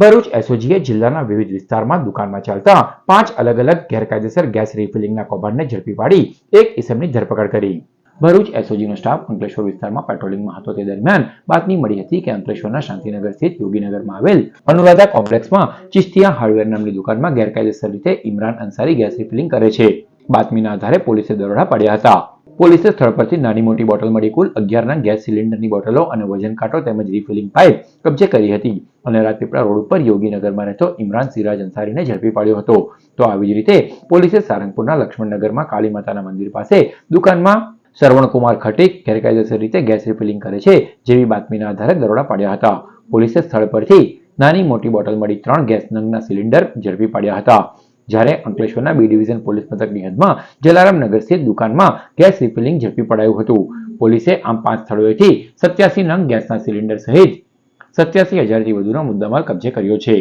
ભરૂચ એસઓજીએ જિલ્લાના વિવિધ વિસ્તારમાં દુકાનમાં ચાલતા પાંચ અલગ અલગ ગેરકાયદેસર ગેસ રિફિલિંગના કૌભાંડને ઝડપી પાડી એક ઇસમની ધરપકડ કરી. ભરૂચ એસઓજીનો સ્ટાફ અંકલેશ્વર વિસ્તારમાં પેટ્રોલિંગમાં હતો તે દરમિયાન બાતમી મળી હતી કે અંકલેશ્વરના શાંતિનગર સ્થિત યોગીનગરમાં આવેલ અનુરાધા કોમ્પ્લેક્સમાં ચિસ્તિયા હાર્ડવેર નામની દુકાનમાં ગેરકાયદેસર રીતે ઇમરાન અંસારી ગેસ રિફિલિંગ કરે છે. બાતમીના આધારે પોલીસે દરોડા પાડ્યા હતા. પોલીસે સ્થળ પરથી નાની મોટી બોટલ મળી કુલ અગિયારના ગેસ સિલિન્ડરની બોટલો અને વજન કાંટો તેમજ રિફિલિંગ પાઇપ કબજે કરી હતી. અને રાજપીપળા રોડ ઉપર યોગીનગરમાં રહેતો ઇમરાન સિરાજ અંસારીને ઝડપી પાડ્યો હતો. તો આવી જ રીતે પોલીસે સારંગપુરના લક્ષ્મણનગરમાં કાળી માતાના મંદિર પાસે દુકાનમાં શ્રવણકુમાર ખટીક ગેરકાયદેસર રીતે ગેસ રિફિલિંગ કરે છે જેવી બાતમીના આધારે દરોડા પાડ્યા હતા. પોલીસે સ્થળ પરથી નાની મોટી બોટલ મળી ત્રણ ગેસ નંગના સિલિન્ડર ઝડપી પાડ્યા હતા. જ્યારે અંકલેશ્વરના બી ડિવિઝન પોલીસ મથકની હદમાં જલારામ નગર સ્થિત દુકાનમાં ગેસ રિફિલિંગ ઝડપી પડાયું હતું. પોલીસે આમ પાંચ સ્થળોએથી સત્યાસી નંગ ગેસના સિલિન્ડર સહિત સત્યાસી હજારથી વધુનો મુદ્દામાલ કબજે કર્યો છે.